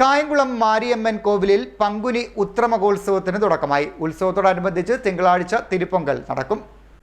കായംകുളം മാരിയമ്മൻ കോവിലിൽ പങ്കുനി ഉത്രമകോത്സവത്തിന് തുടക്കമായി. ഉത്സവത്തോടനുബന്ധിച്ച് തിങ്കളാഴ്ച തിരുപ്പൊങ്കൽ നടക്കും.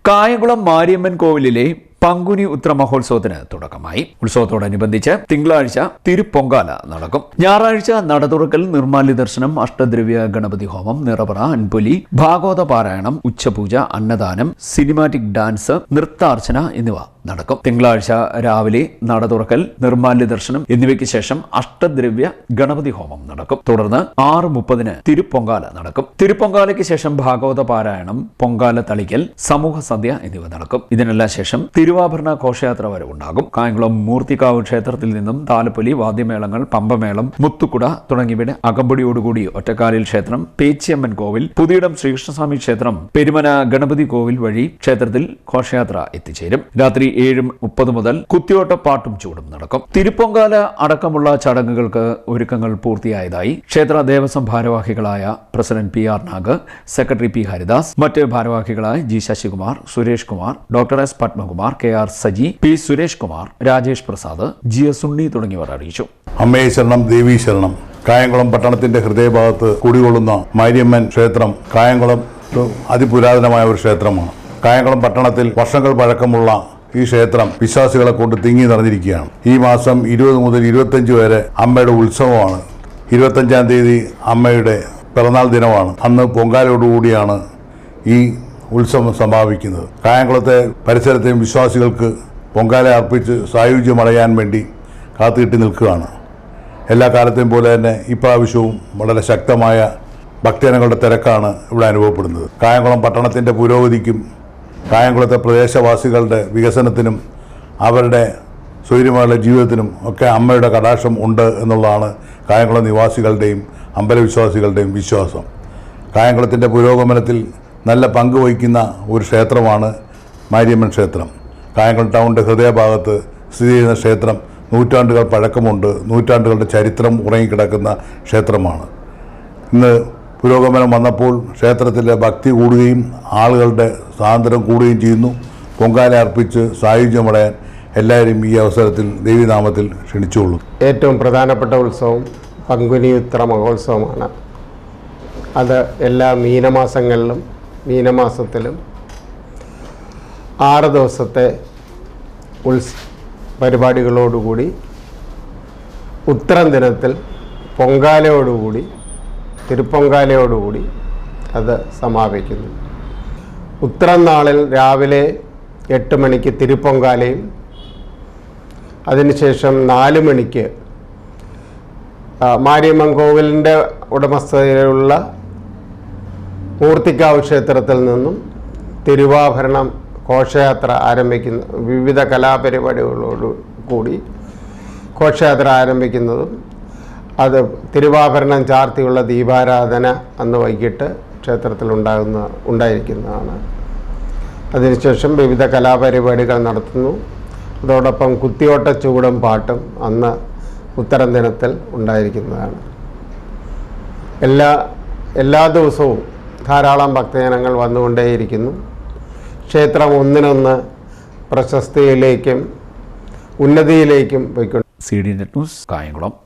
കായംകുളം മാരിയമ്മൻ കോവിലിലെ പങ്കുനി ഉത്ര മഹോത്സവത്തിന് തുടക്കമായി. ഉത്സവത്തോടനുബന്ധിച്ച് തിങ്കളാഴ്ച തിരുപ്പൊങ്കാല നടക്കും. ഞായറാഴ്ച നട തുറക്കൽ നിർമാല്യ ദർശനം അഷ്ടദ്രവ്യ ഗണപതി ഹോമം നിറപറ അൻപൊലി ഭാഗവത പാരായണം ഉച്ചപൂജ അന്നദാനം സിനിമാറ്റിക് ഡാൻസ് നൃത്താർച്ചന എന്നിവ നടക്കും. തിങ്കളാഴ്ച രാവിലെ നട തുറക്കൽ നിർമാല്യ ദർശനം എന്നിവയ്ക്ക് ശേഷം അഷ്ടദ്രവ്യ ഗണപതി ഹോമം നടക്കും. തുടർന്ന് ആറ് മുപ്പതിന് തിരുപ്പൊങ്കാല നടക്കും. തിരുപ്പൊങ്കാലയ്ക്ക് ശേഷം ഭാഗവത പാരായണം പൊങ്കാല തളിക്കൽ സമൂഹ സദ്യ എന്നിവ നടക്കും. ഇതിനെല്ലാം ശേഷം തിരുവാഭരണ ഘോഷയാത്ര വരെ ഉണ്ടാകും. കായംകുളം മൂർത്തിക്കാവ് ക്ഷേത്രത്തിൽ നിന്നും താലപ്പൊലി വാദ്യമേളങ്ങൾ പമ്പമേളം മുത്തുക്കുട തുടങ്ങിയവയുടെ അകമ്പടിയോടുകൂടി ഒറ്റക്കാലിൽ ക്ഷേത്രം പേച്ചിയമ്മൻ കോവിൽ പുതിയിടം ശ്രീകൃഷ്ണസ്വാമി ക്ഷേത്രം പെരുമന ഗണപതി കോവിൽ വഴി ക്ഷേത്രത്തിൽ ഘോഷയാത്ര എത്തിച്ചേരും. രാത്രി ഏഴ് മുപ്പത് മുതൽ കുത്തിയോട്ട പാട്ടും ചൂടും നടക്കും. തിരുപ്പൊങ്കാല അടക്കമുള്ള ചടങ്ങുകൾക്ക് ഒരുക്കങ്ങൾ പൂർത്തിയായതായി ക്ഷേത്ര ദേവസ്വം ഭാരവാഹികളായ president P R Nag secretary P Haridas മറ്റ് ഭാരവാഹികളായ G Sasikumar Suresh Kumar doctor S Padmakumar K R Saji P Suresh Kumar Rajesh Prasad G S Unni തുടങ്ങിയവർ അറിയിച്ചു. അമ്മയെ ശരണം ദേവീ ശരണം. കായംകുളം പട്ടണത്തിന്റെ ഹൃദയഭാഗത്ത് കുടികൊള്ളുന്ന മാരിയമ്മൻ ക്ഷേത്രം കായംകുളം അതിപുരാതനമായ ഒരു ക്ഷേത്രമാണ്. കായംകുളം പട്ടണത്തിൽ വർഷങ്ങൾ പഴക്കമുള്ള ഈ ക്ഷേത്രം വിശ്വാസികളെ കൊണ്ട് തിങ്ങി നിറഞ്ഞിരിക്കുകയാണ്. ഈ മാസം ഇരുപത് മുതൽ ഇരുപത്തഞ്ച് വരെ അമ്മയുടെ ഉത്സവമാണ്. ഇരുപത്തഞ്ചാം തീയതി അമ്മയുടെ പിറന്നാൾ ദിനമാണ്. അന്ന് പൊങ്കാലയോടുകൂടിയാണ് ഈ ഉത്സവം സമാപിക്കുന്നത്. കായംകുളത്തെ പരിസരത്തെയും വിശ്വാസികൾക്ക് പൊങ്കാല അർപ്പിച്ച് സായുജ്യമടയാൻ വേണ്ടി കാത്തുകിട്ടി നിൽക്കുകയാണ്. എല്ലാ കാലത്തെയും പോലെ തന്നെ ഇപ്രാവശ്യവും വളരെ ശക്തമായ ഭക്തജനങ്ങളുടെ തിരക്കാണ് ഇവിടെ അനുഭവപ്പെടുന്നത്. കായംകുളം പട്ടണത്തിന്റെ പുരോഗതിക്കും കായംകുളത്തെ പ്രദേശവാസികളുടെ വികസനത്തിനും അവരുടെ സ്വൈര്യമായ ജീവിതത്തിനും ഒക്കെ അമ്മയുടെ കടാക്ഷം ഉണ്ട് എന്നുള്ളതാണ് കായംകുളം നിവാസികളുടെയും അമ്പലവിശ്വാസികളുടെയും വിശ്വാസം. കായംകുളത്തിന്റെ പുരോഗമനത്തിൽ നല്ല പങ്ക് വഹിക്കുന്ന ഒരു ക്ഷേത്രമാണ് മാരിയമ്മൻ ക്ഷേത്രം. കായംകുളം ടൗണിന്റെ ഹൃദയഭാഗത്ത് സ്ഥിതി ചെയ്യുന്ന ക്ഷേത്രം നൂറ്റാണ്ടുകൾ പഴക്കമുണ്ട്. നൂറ്റാണ്ടുകളുടെ ചരിത്രം ഉറങ്ങിക്കിടക്കുന്ന ക്ഷേത്രമാണ്. ഇന്ന് പുരോഗമനം വന്നപ്പോൾ ക്ഷേത്രത്തിലെ ഭക്തി കൂടുകയും ആളുകളുടെ സ്വാതന്ത്ര്യം കൂടുകയും ചെയ്യുന്നു. പൊങ്കാല അർപ്പിച്ച് സായുജ്യമടയാൻ എല്ലാവരും ഈ അവസരത്തിൽ ദേവീനാമത്തിൽ ക്ഷണിച്ചുകൊള്ളും ഏറ്റവും പ്രധാനപ്പെട്ട ഉത്സവം പങ്കുനി ഉത്ര മഹോത്സവമാണ്. അത് എല്ലാ മീനമാസങ്ങളിലും മീനമാസത്തിലും ആറ് ദിവസത്തെ ഉത്സ പരിപാടികളോടുകൂടി ഉത്തരം ദിനത്തിൽ പൊങ്കാലയോടുകൂടി തിരുപ്പൊങ്കാലയോടുകൂടി അത് സമാപിക്കുന്നു. ഉത്തരനാളിൽ രാവിലെ എട്ട് മണിക്ക് തിരുപ്പൊങ്കാലയും അതിനുശേഷം നാല് മണിക്ക് മാരിയമ്മൻ കോവിലിന്റെ ഉടമസ്ഥതയിലുള്ള മൂർത്തിക്കാവ് ക്ഷേത്രത്തിൽ നിന്നും തിരുവാഭരണം ഘോഷയാത്ര ആരംഭിക്കുന്ന. വിവിധ കലാപരിപാടികളോട് കൂടി ഘോഷയാത്ര ആരംഭിക്കുന്നതും അത് തിരുവാഭരണം ചാർത്തിയുള്ള ദീപാരാധന അന്ന് വൈകിട്ട് ക്ഷേത്രത്തിൽ ഉണ്ടാകുന്ന ഉണ്ടായിരിക്കുന്നതാണ്. അതിനുശേഷം വിവിധ കലാപരിപാടികൾ നടത്തുന്നു. അതോടൊപ്പം കുത്തിയോട്ട ചൂടും പാട്ടും അന്ന് ഉത്തരം ദിനത്തിൽ ഉണ്ടായിരിക്കുന്നതാണ്. എല്ലാ എല്ലാ ദിവസവും ധാരാളം ഭക്തജനങ്ങൾ വന്നുകൊണ്ടേയിരിക്കുന്നു. ക്ഷേത്രം ഒന്നിനൊന്ന് പ്രശസ്തിയിലേക്കും ഉന്നതിയിലേക്കും പോയിക്കൊണ്ട് C D net news Kayamkulam.